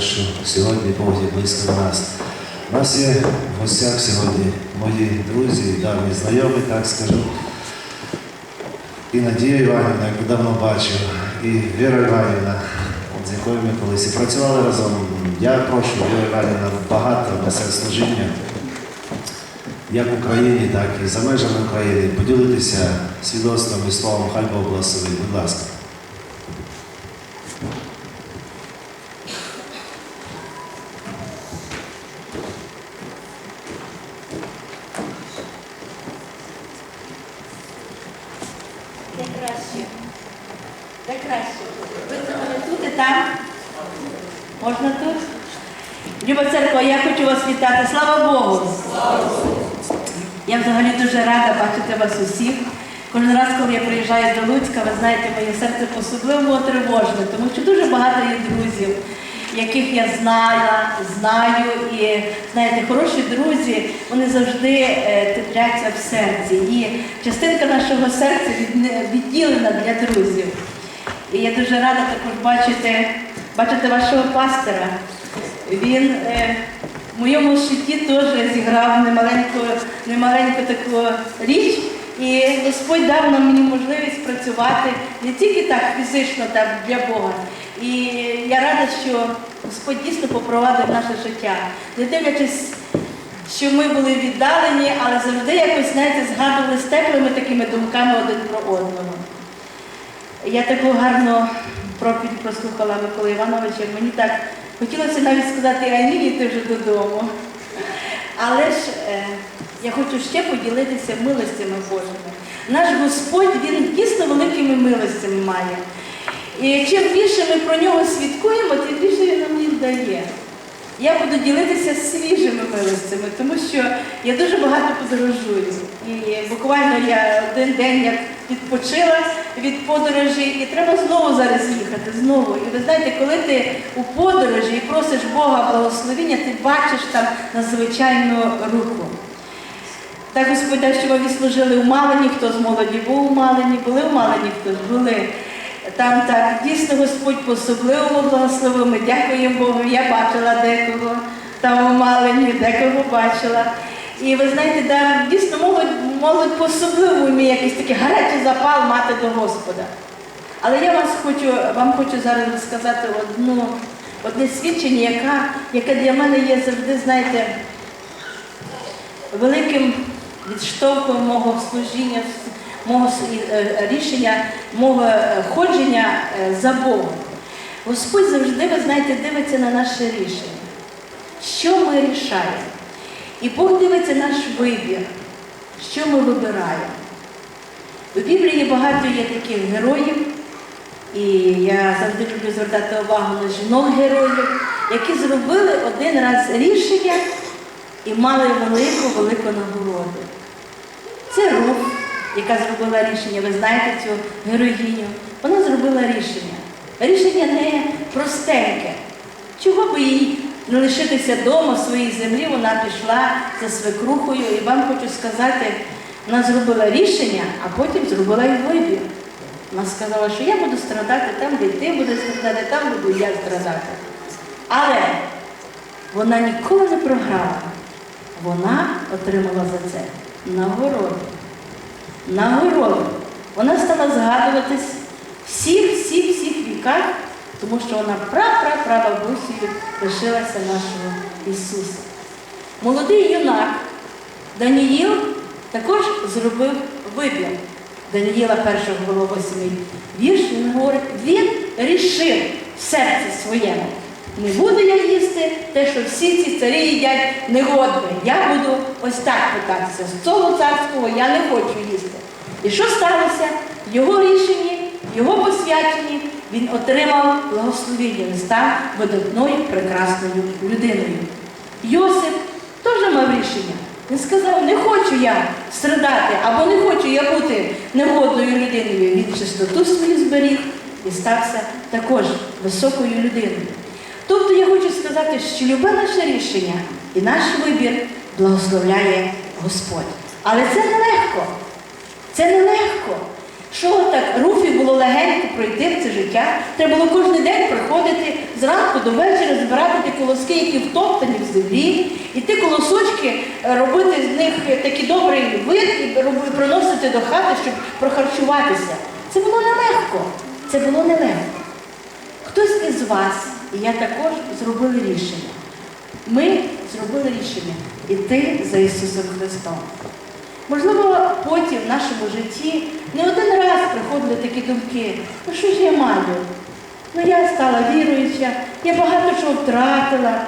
що сьогодні Бог є близько нас. У нас є в гостях сьогодні мої друзі, давні знайомі, так скажу. І Надія Іванівна, яку давно бачив, і Віра Іванівна, з якою ми колись і працювали разом. Я прошу Віра Іванівна багато несе служіння, як в Україні, так і за межами України. Поділитися свідоцтвом і словом, хай Бог благословить. Будь ласка. Де краще? Де краще? Ви думали тут і там? Можна тут? Люба церква, я хочу вас вітати. Слава Богу! Я взагалі дуже рада бачити вас усіх. Кожен раз, коли я приїжджаю до Луцька, ви знаєте, моє серце по-особливому тривожне, тому що дуже багато є друзів, яких я знала, знаю. І знаєте, хороші друзі, вони завжди е, тепляться в серці. І частинка нашого серця відділена для друзів. І я дуже рада також бачити, бачити вашого пастора. Він е, в моєму житті теж зіграв немаленьку, немаленьку таку річ. І Господь дав нам мені можливість працювати не тільки так фізично так, для Бога. І я рада, що Господь дійсно попровадив наше життя, не дивлячись, що ми були віддалені, але завжди якось знаєте, згадували з теплими такими думками один про одного. Я таку гарну проповідь прослухала Микола Івановича. Мені так хотілося навіть сказати амінь, ти вже додому. Але ж е, я хочу ще поділитися милостями Божими. Наш Господь, Він дійсно великими милостями має. І чим більше ми про нього свідкуємо, тим більше він нам їх дає. Я буду ділитися свіжими милостями, тому що я дуже багато подорожую. І буквально я один день як відпочила від подорожі, і треба знову зараз їхати, знову. І ви знаєте, коли ти у подорожі і просиш Бога благословення, ти бачиш там надзвичайну руку. Так Господь що ви служили у Малині, хто з молоді був у Малині, були у Малині, ж були. Там так дійсно Господь по-особливому благословив. Ми дякуємо Богу. Я бачила декого там у Малині, декого бачила. І ви знаєте, там дійсно молодь, молодь по-особливому вміє якийсь такий гарячий запал мати до Господа. Але я вас хочу, вам хочу зараз розказати одну, одне свідчення, яка, яке для мене є завжди, знаєте, великим відштовхом мого служіння, мого е, рішення, мого е, ходження е, за Богом. Господь завжди, ви знаєте, дивиться на наше рішення. Що ми рішаємо? І Бог дивиться наш вибір, що ми вибираємо. У Біблії багато є таких героїв, і я завжди люблю звертати увагу на жінок-героїв, які зробили один раз рішення і мали велику, велику нагороду. Це Руф, яка зробила рішення, ви знаєте цю героїню. Вона зробила рішення. Рішення не простеньке. Чого би їй не лишитися вдома в своїй землі, вона пішла за свекрухою. І вам хочу сказати, вона зробила рішення, а потім зробила і вибір. Вона сказала, що я буду страдати там, де ти будеш страдати, там буду я страдати. Але вона ніколи не програла. Вона отримала за це нагороду. Нагороду. Вона стала згадуватись всіх, всіх, всіх віках, тому що вона пра-пра-прабабусею лишилася нашого Ісуса. Молодий юнак Даніїл також зробив вибір. Даніїла першого глава 8 вірш, він говорить, він рішив в серці своєму. Не буду я їсти те, що всі ці царі їдять негодне. Я буду ось так питатися. З цього царського я не хочу їсти. І що сталося? Його рішенні, його посвяченні він отримав благословення, він став видатною прекрасною людиною. Йосип теж мав рішення. Він сказав, не хочу я страдати, або не хочу я бути негодною людиною. Він чистоту свою зберіг і стався також високою людиною. Тобто я хочу сказати, що любе наше рішення і наш вибір благословляє Господь. Але це нелегко. Це нелегко. Що так Руфі було легенько пройти в це життя? Треба було кожен день приходити зранку до вечора, збирати ті колоски, які втоптані в землі, і ті колосочки е, робити з них такий добрий вид і приносити до хати, щоб прохарчуватися. Це було нелегко. Це було нелегко. Хтось із вас, і я також зробили рішення. Ми зробили рішення йти за Ісусом Христом. Можливо, потім в нашому житті не один раз приходили такі думки, ну що ж я маю? Ну я стала віруюча, я багато чого втратила,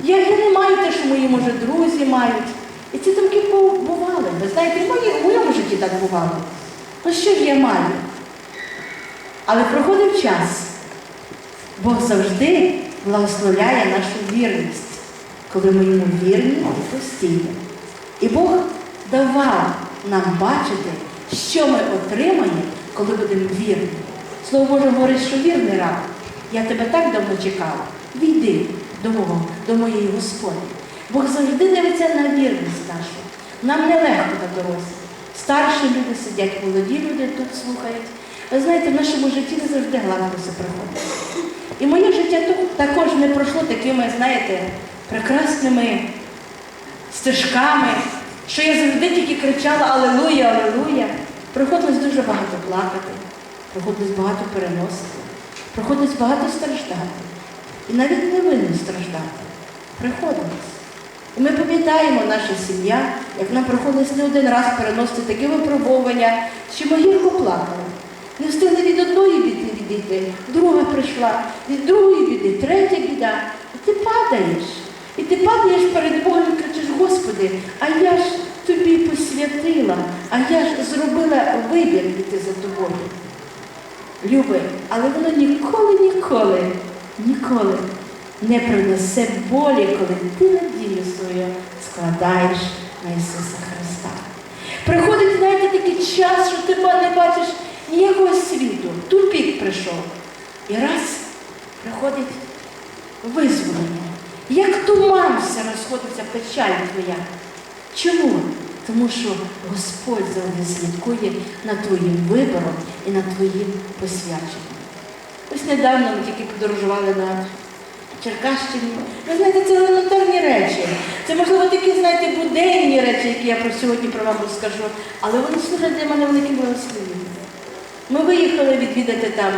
я, я не маю те, що мої, може, друзі мають. І ці думки бували. Ви знаєте, в моєму житті так бувало. Ну що ж я маю? Але проходив час. Бог завжди благословляє нашу вірність, коли ми йому вірні і постійні. І Бог давав нам бачити, що ми отримаємо, коли будемо вірні. Слово Боже говорить, що вірний раб. Я тебе так давно чекала. Війди до мого, до моєї Господи. Бог завжди дивиться на вірність нашу. Нам нелегко на дорозі. Старші люди сидять, молоді люди тут слухають. Ви знаєте, в нашому житті не завжди гладко все приходить. І моє життя також не пройшло такими, знаєте, прекрасними стежками, що я завжди тільки кричала Алелуя, Алелуя. Приходилось дуже багато плакати, приходилось багато переносити, приходилось багато страждати. І навіть невинно страждати. Приходилось. І ми пам'ятаємо наша сім'я, як нам приходилось не один раз переносити такі випробування, що ми гірко плакали. Не встигли від одної біди відійти, друга прийшла, від другої біди, третя біда. І ти падаєш. І ти падаєш перед Богом і кричиш, Господи, а я ж тобі посвятила, а я ж зробила вибір іти за тобою. Любе, але воно ніколи, ніколи, ніколи не принесе болі, коли ти надію свою складаєш на Ісуса Христа. Приходить, знаєте, такий час, що ти не бачиш ніякого світу. Тупік прийшов. І раз приходить визволення. Як туман все розходиться печаль твоя. Чому? Тому що Господь завжди слідкує над твоїм вибором і над твоїм посвяченням. Ось недавно ми тільки подорожували на Черкащині. Ви знаєте, це елементарні речі. Це, можливо, такі, знаєте, буденні речі, які я про сьогодні про вам розкажу, але вони служать для мене великим благословенням. Ми виїхали відвідати там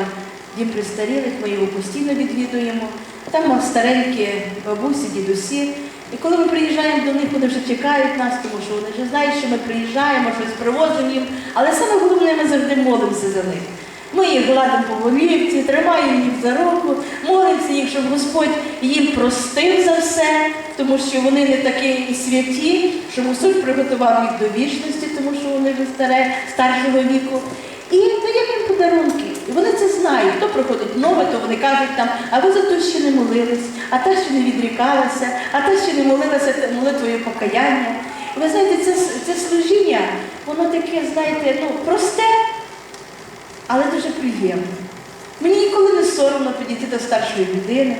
дім престарілих, ми його постійно відвідуємо. Там старенькі бабусі, дідусі. І коли ми приїжджаємо до них, вони вже чекають нас, тому що вони вже знають, що ми приїжджаємо, щось привозимо їм. Але саме головне, ми завжди молимося за них. Ми їх гладимо по голівці, тримаємо їх за руку, молимося їх, щоб Господь їм простив за все, тому що вони не такі і святі, що Господь приготував їх до вічності, тому що вони вже старе, старшого віку. І даємо їм подарунки. І вони це знають. Хто приходить нове, то вони кажуть там, а ви за то ще не молились, а та ще не відрікалася, а та ще не молилася те- молитвою покаяння. І ви знаєте, це, це служіння, воно таке, знаєте, ну, просте, але дуже приємно. Мені ніколи не соромно підійти до старшої людини.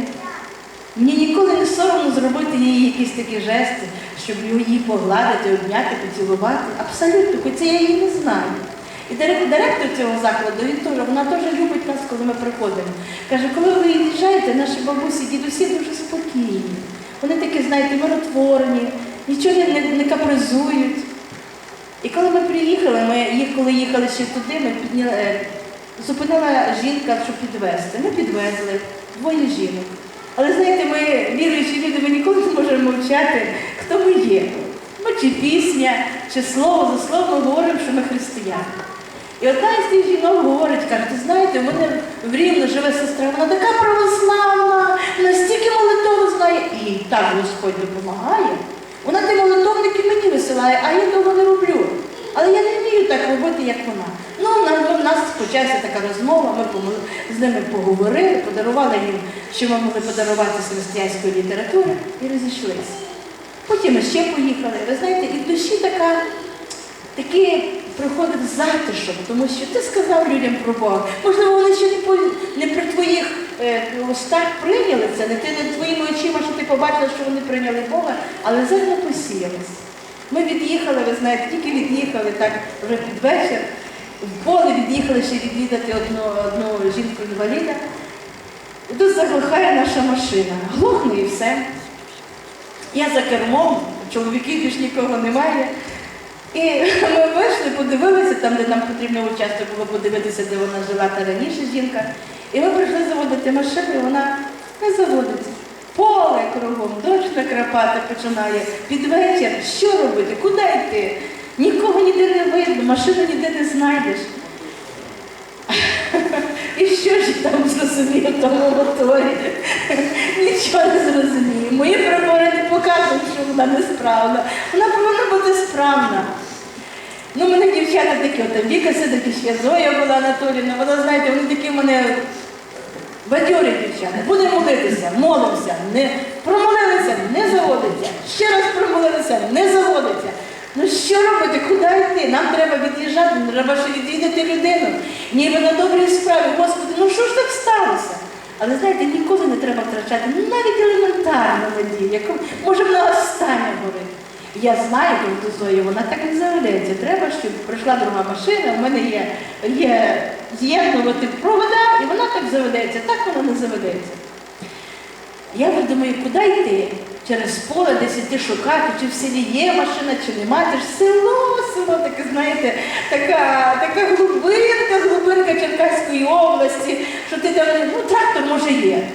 Мені ніколи не соромно зробити їй якісь такі жести, щоб її погладити, обняти, поцілувати. Абсолютно, хоча я її не знаю. І директор цього закладу, він теж, вона теж любить нас, коли ми приходимо. Каже, коли ви їжджаєте, наші бабусі, дідусі дуже спокійні. Вони такі, знаєте, миротворені, нічого не, не, капризують. І коли ми приїхали, ми коли їхали ще туди, ми підняли, е, зупинила жінка, щоб підвезти. Ми підвезли двоє жінок. Але знаєте, ми віруючі люди, ми ніколи не можемо мовчати, хто ми є. Ну, чи пісня, чи слово за слово ми говоримо, що ми християни. І одна із тих жінок говорить, каже, ти знаєте, в мене в Рівно живе сестра, вона така православна, настільки молитву знає, і так Господь допомагає. Вона ті молитовники мені висилає, а я того не роблю. Але я не вмію так робити, як вона. Ну, у нас почалася така розмова, ми з ними поговорили, подарували їм, що ми могли подарувати з християнської літератури, і розійшлися. Потім ми ще поїхали. Ви знаєте, і в душі така, такий приходить затишок, тому що ти сказав людям про Бога. Можливо, вони ще не, по, не при твоїх е, устах прийняли це, не ти не твоїми очима, що ти побачила, що вони прийняли Бога, але зерно посіялось. Ми від'їхали, ви знаєте, тільки від'їхали так вже під вечір. в поле від'їхали ще відвідати одну, одну жінку інваліда. І тут заглухає наша машина. Глухне і все. Я за кермом, чоловіків більш нікого немає. І ми вийшли, подивилися там, де нам потрібно участок було подивитися, де вона жила та раніше жінка. І ми прийшли заводити машину, і вона не заводиться. Поле кругом, дощ накрапати починає. Під вечір, що робити? Куди йти? Нікого ніде не видно, машину ніде не знайдеш. І що ж там зрозумів в тому моторі? Нічого не зрозумію. Мої прибори не покажуть, що вона несправна. Вона повинна бути справна. Ну, мене дівчата такі, от там Віка все-таки ще Зоя була Анатоліївна, вона, знаєте, вони такі мене бадьорі дівчата. Будемо молитися, молимося, не промолилися, не заводиться. Ще раз промолилися, не заводиться. Ну що робити, куди йти? Нам треба від'їжджати, треба ще відвідати людину. Ніби на добрій справі. Господи, ну що ж так сталося? Але знаєте, ніколи не треба втрачати навіть елементарну надію, яку може вона остання говорити. Я знаю, до Зої, вона так і заведеться. Треба, щоб прийшла друга машина, в мене є, є з'єднувати провода, і вона так заведеться. Так вона не заведеться. Я вже думаю, куди йти? Через поле десь іти шукати, чи в селі є машина, чи немає. Це ж село, село таке, знаєте, така, така глибинка, глибинка Черкаської області, що ти там, ну трактор може є.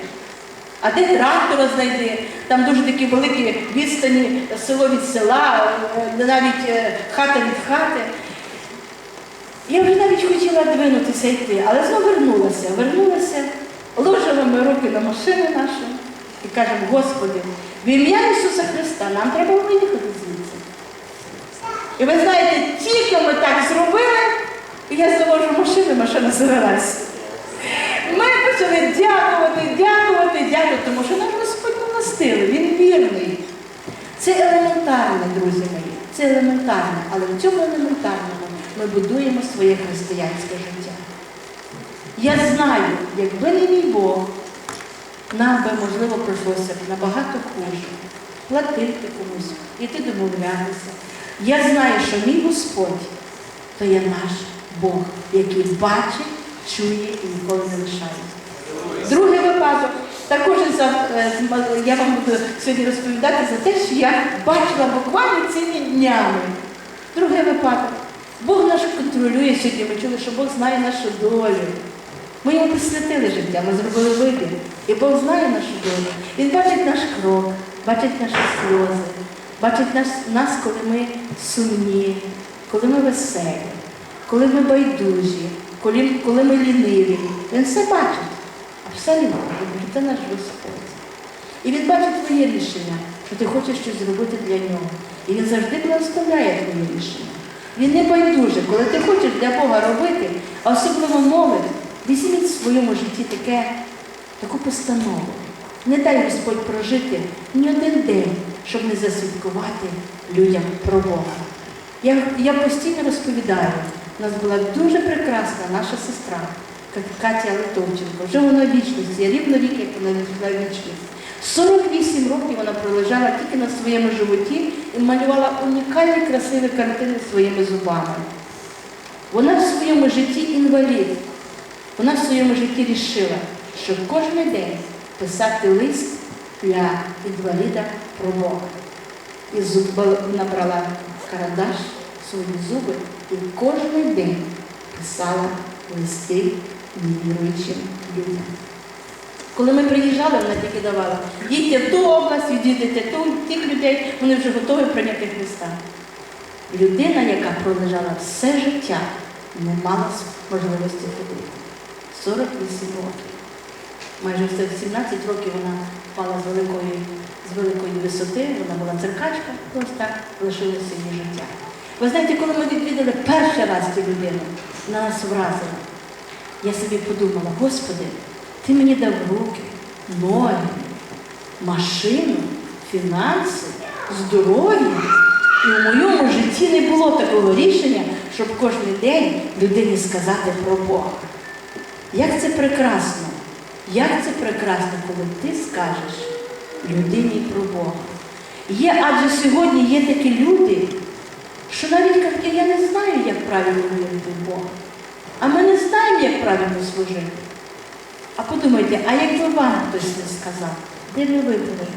А де трактора знайди? Там дуже такі великі відстані село від села, е, навіть е, хата від хати. Я вже навіть хотіла двинутися йти, але знову вернулася. Вернулася, ложила ми руки на машину нашу і кажемо, Господи, в ім'я Ісуса Христа нам треба виїхати звідси. І ви знаєте, тільки ми так зробили, і я завожу машину, машина завелась. Ми дякувати, дякувати, дякувати, тому що наш Господь милостивий, Він вірний. Це елементарне, друзі мої, це елементарне, але в цьому елементарному ми будуємо своє християнське життя. Я знаю, якби не мій Бог, нам би, можливо, прийшлося б набагато хуже платити комусь, іти домовлятися. Я знаю, що мій Господь то є наш Бог, який бачить, чує і ніколи не лишає. Другий випадок. Також е, я вам буду сьогодні розповідати за те, що я бачила буквально цими днями. Другий випадок. Бог наш контролює сьогодні. Ми чули, що Бог знає нашу долю. Ми йому присвятили життя, ми зробили вибір. І Бог знає нашу долю. Він бачить наш крок, бачить наші сльози, бачить нас, нас, коли ми сумні, коли ми веселі, коли ми байдужі, коли, коли ми ліниві. Він все бачить. Тому що це наш Господь. І він бачить твоє рішення, що ти хочеш щось зробити для нього. І він завжди благословляє твоє рішення. Він не байдуже, коли ти хочеш для Бога робити, а особливо молодь, візьміть в своєму житті таке, таку постанову. Не дай Господь прожити ні один день, щоб не засвідкувати людям про Бога. Я, я постійно розповідаю, у нас була дуже прекрасна наша сестра Катя Литовченко. Вже вона в вічності, рівно рік, як вона пішла вічність. 48 років вона пролежала тільки на своєму животі і малювала унікальні красиві картини своїми зубами. Вона в своєму житті інвалід. Вона в своєму житті рішила, що кожен день писати лист для інваліда про Бога. І зуб набрала карандаш, свої зуби і кожен день писала листи невіруючим людям. Коли ми приїжджали, вона тільки давала, їдьте в ту область, відійдете ту, тих людей, вони вже готові прийняти Христа. Людина, яка пролежала все життя, не мала можливості ходити. 48 років. Майже в 17 років вона впала з великої, з великої висоти, вона була циркачка, ось так лишилося її життя. Ви знаєте, коли ми відвідали перший раз цю людину, вона нас вразила. Я собі подумала, Господи, ти мені дав руки, ноги, машину, фінанси, здоров'я. І в моєму житті не було такого рішення, щоб кожен день людині сказати про Бога. Як це прекрасно! Як це прекрасно, коли ти скажеш людині про Бога. Є, адже сьогодні є такі люди, що навіть я не знаю, як правильно говорити Бога. А ми не знаємо, як правильно служити. А подумайте, а якби вам хтось не сказав, де ви були?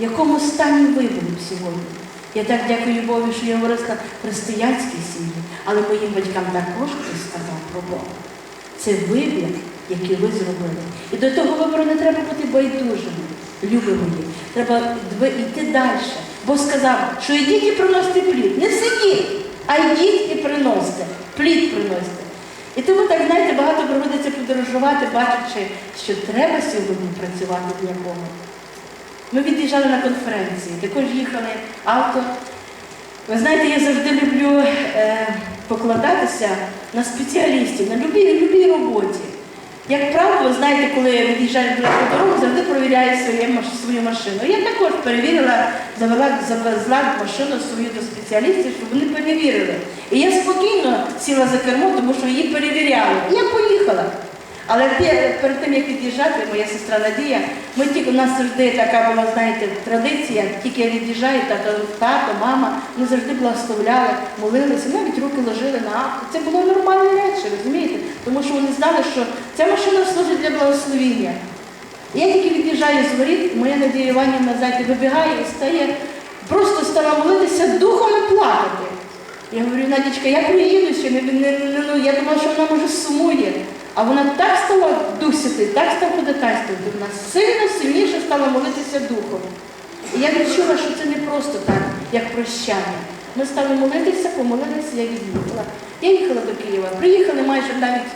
В якому стані ви були сьогодні? Я так дякую Богу, що я виросла в християнській сім'ї, але моїм батькам також хтось сказав про Бога. Це вибір, який ви зробили. І до того вибору не треба бути байдужими, любі мої. Треба йти далі. Бо сказав, що йдіть і приносите плід. Не сидіть, а йдіть і приносите. Плід приносите. І тому так, знаєте, багато проводиться подорожувати, бачачи, що треба сьогодні працювати для Бога. Ми від'їжджали на конференції, також їхали авто. Ви знаєте, я завжди люблю е, покладатися на спеціалістів, на любій, любій роботі. Як правило, ви знаєте, коли я від'їжджаю до дорогу, завжди перевіряю свою машину. Я також перевірила, завела, завезла машину свою до спеціалістів, щоб вони перевірили. І я спокійно сіла за кермо, тому що її перевіряли. І я поїхала. Але перед тим, як від'їжджати, моя сестра Надія, ми тільки у нас завжди така була, знаєте, традиція, тільки я від'їжджаю, тато, тато, мама, ми завжди благословляли, молилися, навіть руки ложили на авто. Це було нормальні речі, розумієте? Тому що вони знали, що ця машина служить для благословіння. Я тільки від'їжджаю з воріт, моя Надія Іванівна, знаєте, вибігає і стає, просто стала молитися духом і плакати. Я говорю, Надічка, я приїду ще, не, не, не, ну, я думала, що вона може сумує. А вона так стала дусити, так стала ходатайствувати. Вона сильно сильніше стала молитися духом. І я відчула, що це не просто так, як прощання. Ми стали молитися, помолилися, я від'їхала. Я їхала до Києва, приїхали майже навіть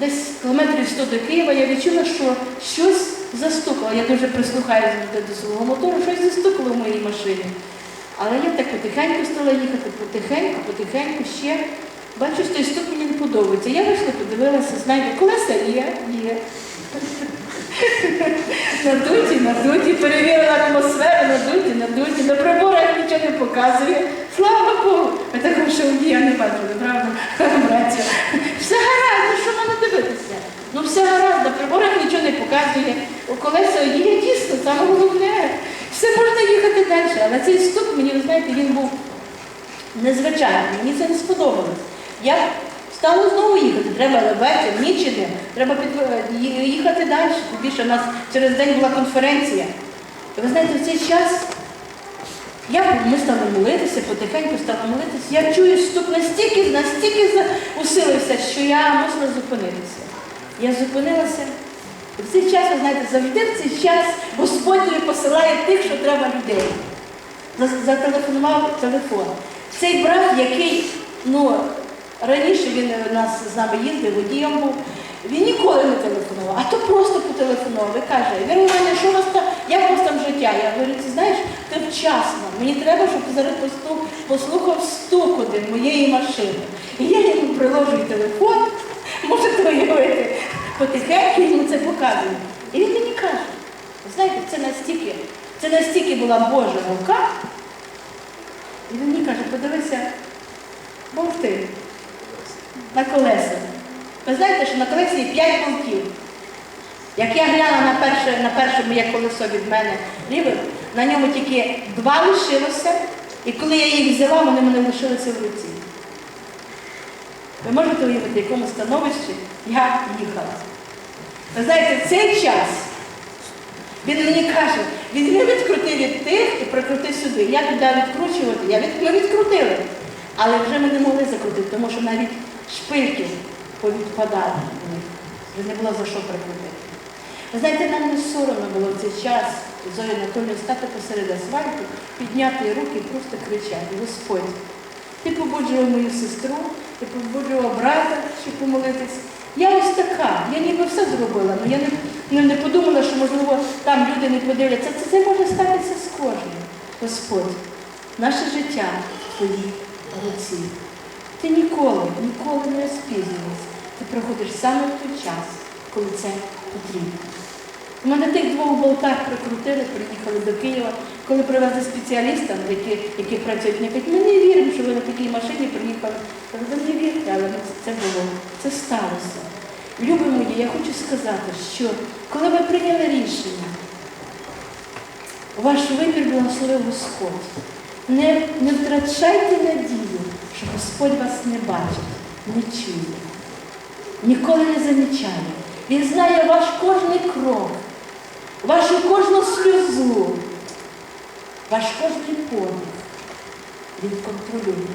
десь кілометрів 100 до Києва, я відчула, що щось застукало. Я дуже прислухаюся до, до свого мотору, щось застукало в моїй машині. Але я так потихеньку стала їхати, потихеньку, потихеньку ще. Бачу, що стук мені не подобається. Я вийшла, подивилася, знаєте, колеса є, є. Надуті, надуті, перевірила атмосферу, надуті, надуті, на приборах нічого не показує. Слава Богу! Ми такого ще я не бачила, правда, браття. Все гаразд, ну що мене дивитися? Ну все гаразд, на приборах нічого не показує. У колеса є дійсно, саме головне. Все можна їхати далі. Але цей стук мені, ви знаєте, він був незвичайний, мені це не сподобалось. Я стала знову їхати, треба вечір, ніч іде, треба під... їхати далі. Більше у нас через день була конференція. І ви знаєте, в цей час я, ми стали молитися, потихеньку стали молитися. Я чую стук настільки, настільки усилився, що я мусила зупинитися. Я зупинилася. В цей час, ви знаєте, завжди в цей час Господь посилає тих, що треба людей. Зателефонував телефон. Цей брат, який, ну, раніше він у нас з нами їздив, водієм був, він ніколи не телефонував, а то просто потелефонував і каже, Віра Іванівна, що у вас там, як у вас там життя? Я говорю, ти знаєш, ти вчасно. Мені треба, щоб ти зараз послухав стук один моєї машини. І я йому приложую телефон, можете уявити, потихеньку йому це показую. І він мені каже, знаєте, це настільки, це настільки була Божа рука. І він мені каже, подивися, болти на колеса. Ви знаєте, що на колесі є 5 болтів. Як я глянула на перше, на перше моє колесо від мене ліве, на ньому тільки два лишилося, і коли я їх взяла, вони мене лишилися в руці. Ви можете уявити, в якому становищі я їхала. Ви знаєте, цей час він мені каже, візьми відкрути від тих і прикрути сюди. Я туди відкручувати, я від, ми відкрутили. Але вже ми не могли закрутити, тому що навіть шпильки повідпадали. в них. Вже не було за що прикрутити. Ви знаєте, нам не соромно було в цей час Зої Анатолію стати посеред асфальту, підняти руки і просто кричати, Господь, ти побуджував мою сестру, ти побуджував брата, щоб помолитись. Я ось така, я ніби все зробила, але я не, не, не подумала, що можливо там люди не подивляться. Це, це може статися з кожним. Господь, наше життя в твоїй руці. Ти ніколи, ніколи не розпізнюєшся. Ти приходиш саме в той час, коли це потрібно. Ми на тих двох болтах прикрутили, приїхали до Києва, коли привезли спеціалістам, які, які працюють, кажуть, ми не віримо, що ви на такій машині приїхали. Ви не вірте, але це було, це сталося. Любі мої, я хочу сказати, що коли ви прийняли рішення, ваш вибір благословив Господь. Не, не втрачайте надію, що Господь вас не бачить, не чує. ніколи не замічає. Він знає ваш кожний крок, вашу кожну сльозу, ваш кожний подих. Він контролює.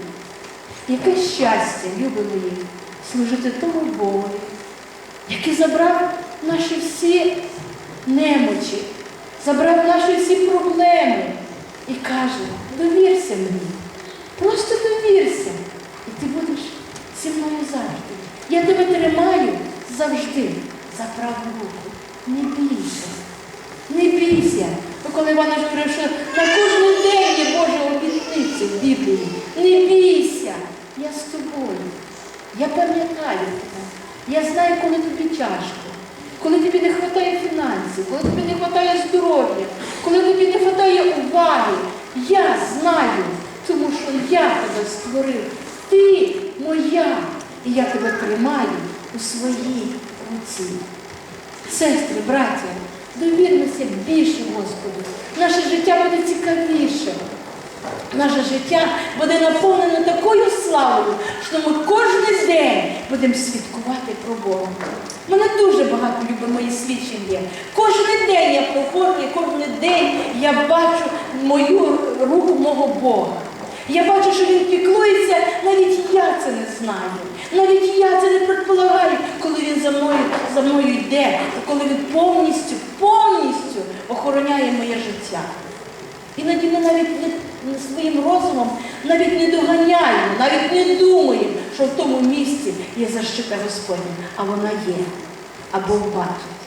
Яке щастя, любі мої, служити тому Богу, який забрав наші всі немочі, забрав наші всі проблеми і каже, довірся мені, просто довірся, і ти будеш зі мною завжди. Я тебе тримаю завжди за праву руку. Не бійся, не бійся. Коли Іванович говорив, що на кожен день є Божа обітниця в Біблії. Не бійся, я з тобою. Я пам'ятаю тебе. Я знаю, коли тобі тяжко, коли тобі не вистачає фінансів, коли тобі не вистачає здоров'я, коли тобі не вистачає уваги. Я знаю, я тебе створив. Ти моя, і я тебе тримаю у своїй руці. Сестри, браття, довірмося більше Господу. Наше життя буде цікавіше. Наше життя буде наповнене такою славою, що ми кожен день будемо свідкувати про Бога. Мене дуже багато любить мої свідчення. Кожен день я проходжу, кожен день я бачу мою руку мого Бога. Я бачу, що він піклується, навіть я це не знаю. Навіть я це не предполагаю, коли він за мною, за мною йде, коли він повністю, повністю охороняє моє життя. Іноді ми навіть не, своїм розумом навіть не доганяємо, навіть не думаємо, що в тому місці є защита Господня, а вона є, або бачить.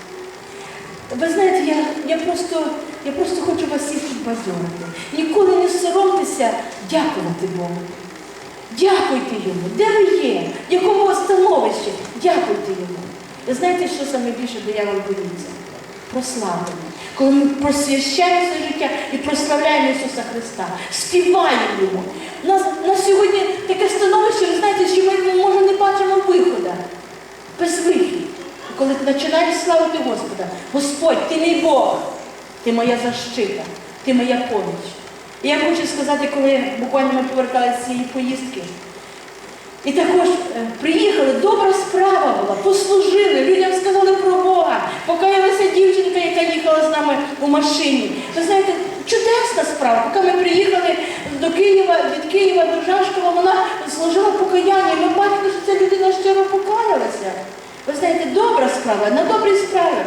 Ви знаєте, я, я, просто, я просто хочу вас всіх підбадьорити. Ніколи не соромтеся дякувати Богу. Дякуйте йому, де ви є, в якому становищі, дякуйте йому. Ви знаєте, що саме більше диявол боїться? Прославлення. Коли ми просвящаємо своє життя і прославляємо Ісуса Христа, співаємо Йому. У нас на сьогодні таке становище, ви знаєте, що ми може не бачимо виходу. Без вихід. Коли ти починаєш славити Господа, Господь, ти мій Бог, ти моя защита, ти моя поміч. І я хочу сказати, коли буквально ми поверталися з цієї поїздки, і також е, приїхали, добра справа була, послужили, людям сказали про Бога. Покаялася дівчинка, яка їхала з нами у машині. Ви знаєте, чудесна справа. Поки ми приїхали до Києва, від Києва до Жашкова, вона служила покаяння. Ми бачили, що ця людина щиро покаялася. Ви знаєте, добра справа, на добрій справі.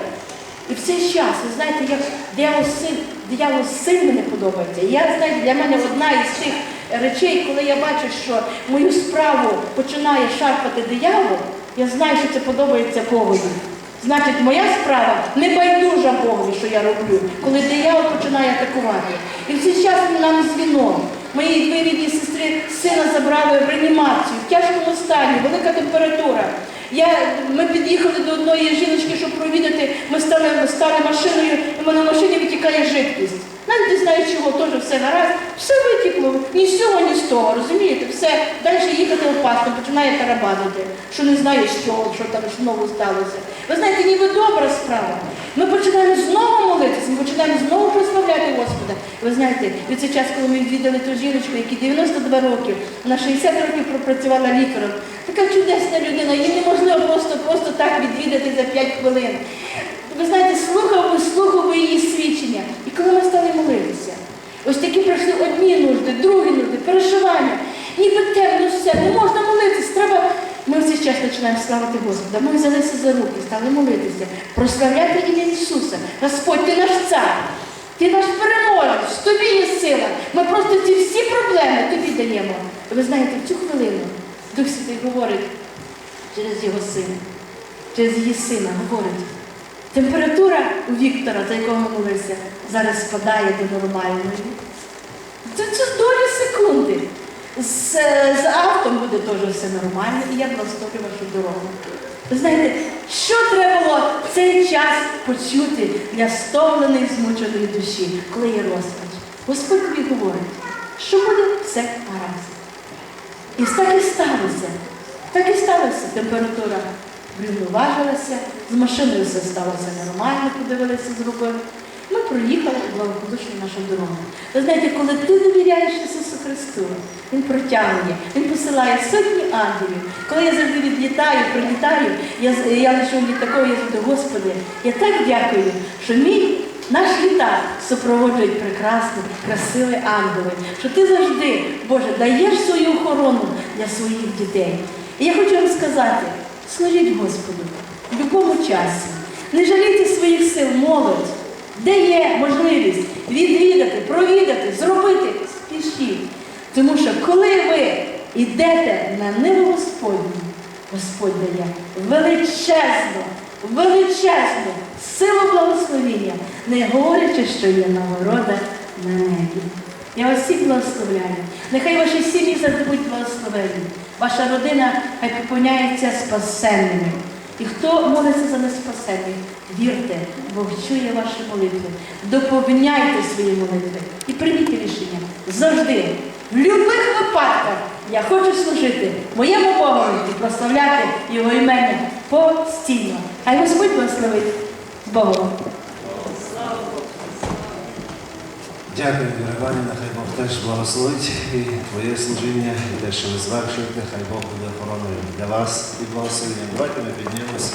І в цей час, ви знаєте, як диявол син, диявол сильно не подобається. І Я знаєте, для мене одна із тих речей, коли я бачу, що мою справу починає шарпати диявол, я знаю, що це подобається Богові. Значить, моя справа не байдужа Богові, що я роблю, коли диявол починає атакувати. І в цей час нам дзвінок. Мої дві рідні сестри сина забрали в реанімацію, в тяжкому стані, велика температура. Я, ми під'їхали до одної жіночки, щоб провідати, ми стали, стали машиною, і в мене в машині витікає жидкість. Навіть не знаю чого, теж все гаразд, все витікло, ні з цього, ні з того, розумієте? Все, далі їхати опасно, починає тарабанити, що не знаю з чого, що там знову сталося. Ви знаєте, ніби добра справа. Ми починаємо знову молитися, ми починаємо знову прославляти Господа. Ви знаєте, від цей час, коли ми відвідали ту жіночку, якій 92 роки, вона 60 років пропрацювала лікарем. Така чудесна людина, її неможливо просто, просто так відвідати за 5 хвилин. Ви знаєте, слухав, слухав її свідчення. І коли ми стали молитися, ось такі пройшли одні нужди, другі нужди, переживання. Ніби темно все, не можна молитись, треба. Ми в цей час починаємо славити Господа. Ми взялися за руки, стали молитися, прославляти ім'я Ісуса. Господь, ти наш цар, ти наш переможець, тобі є сила. Ми просто ці всі проблеми тобі даємо. Ви знаєте, в цю хвилину Дух Святий говорить через його сина, через її сина говорить. Температура у Віктора, за якого молилися, зараз спадає до нормальної. Це, це секунди. З, з автом буде теж все нормально, і я благословлю вашу дорогу. Ви знаєте, що треба було цей час почути для стомленої, змученої душі, коли є розпач? Господь тобі говорить, що буде все гаразд. І так і сталося. Так і сталося. Температура врівноважилася, з машиною все сталося нормально, подивилися з рукою. Ми проїхали благополучно нашу дорогу. Ви знаєте, коли ти довіряєш Ісусу Христу. Він протягує, Він посилає сотні ангелів. Коли я завжди відлітаю, прилітаю, я, я лишу літакові, я завжди, Господи, я так дякую, що мій наш літак супроводжують прекрасні, красиві ангели, що ти завжди, Боже, даєш свою охорону для своїх дітей. І я хочу вам сказати, служіть Господу в будь-якому часі. Не жалійте своїх сил, молодь. Де є можливість відвідати, провідати, зробити, спішіть. Тому що коли ви йдете на ниву Господню, Господь дає величезну, величезну силу благословіння, не говорячи, що є нагорода на небі. Я вас всіх благословляю. Нехай ваші сім'ї будуть благословені. Ваша родина хай поповняється спасенними. І хто молиться за неспасених, вірте, Бог чує ваші молитви. Доповняйте свої молитви і прийміть рішення завжди, в будь-яких випадках я хочу служити моєму Богові і прославляти Його імення постійно. Хай Господь благословить з Богом. Дякую, Іванівна, хай Бог теж благословить і твоє служіння, і те, що ви звершуєте, хай Бог буде охороною для вас і благословенням. Давайте ми піднімемося.